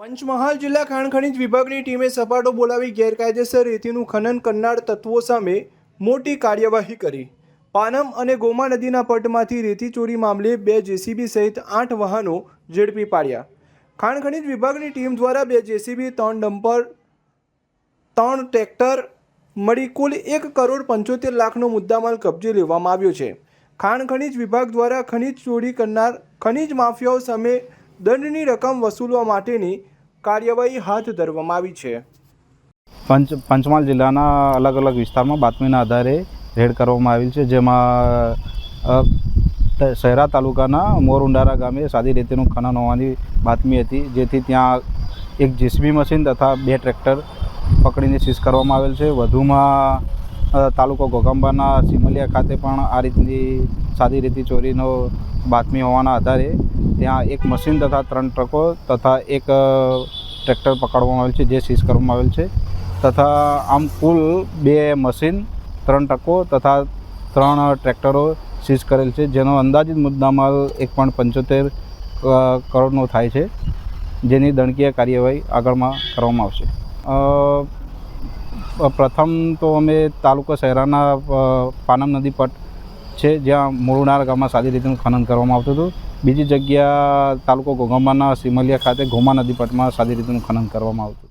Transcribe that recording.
પંચમહાલ જિલ્લા ખાણ ખનિજ વિભાગની ટીમે સપાટો બોલાવી ગેરકાયદેસર રેતીનું ખનન કરનાર તત્વો સામે મોટી કાર્યવાહી કરી. પાનમ અને ગોમા નદીના પટમાંથી રેતી ચોરી મામલે બે જેસીબી સહિત આઠ વાહનો ઝડપી પાડ્યા. ખાણ ખનિજ વિભાગની ટીમ દ્વારા બે જેસીબી, ત્રણ ડમ્પર, ત્રણ ટ્રેક્ટર મળી કુલ એક કરોડ પંચોતેર લાખનો મુદ્દામાલ કબજે લેવામાં આવ્યો છે. ખાણ ખનિજ વિભાગ દ્વારા ખનિજ ચોરી કરનાર ખનીજ માફિયાઓ સામે દંડની રકમ વસૂલવા માટેની કાર્યવાહી હાથ ધરવામાં આવી છે. પંચ, પંચમહાલ જિલ્લાના અલગ અલગ વિસ્તારમાં બાતમીના આધારે રેડ કરવામાં આવેલ છે, જેમાં શહેરા તાલુકાના મોરુંડારા ગામે સાદી રેતીનું ખનન હોવાની બાતમી હતી, જેથી ત્યાં એક જેસીબી મશીન તથા બે ટ્રેક્ટર પકડીને સીઝ કરવામાં આવેલ છે. વધુમાં તાલુકો ઘોગંબાના સિમલિયા ખાતે પણ આ રીતની સાદી રીતે ચોરીનો બાતમી હોવાના આધારે ત્યાં એક મશીન તથા ત્રણ ટ્રકો તથા એક ટ્રેક્ટર પકડવામાં આવેલ છે, જે સીઝ કરવામાં આવેલ છે. તથા આમ કુલ બે મશીન, ત્રણ ટ્રકો તથા ત્રણ ટ્રેક્ટરો સીઝ કરેલ છે, જેનો અંદાજિત મુદ્દામાલ એક પોઈન્ટ પંચોતેર કરોડનો થાય છે. જેની દંડકીય કાર્યવાહી આગળમાં કરવામાં આવશે. પ્રથમ તો અમે તાલુકા શહેરાના પાનમ નદી પટ છે, જ્યાં મૂળનાર ગામમાં સાદી રીતનું ખનન કરવામાં આવતું હતું. બીજી જગ્યા તાલુકો ઘોગંબાના સિમલિયા ખાતે ઘોમા નદી પટમાં સાદી રીતનું ખનન કરવામાં આવતું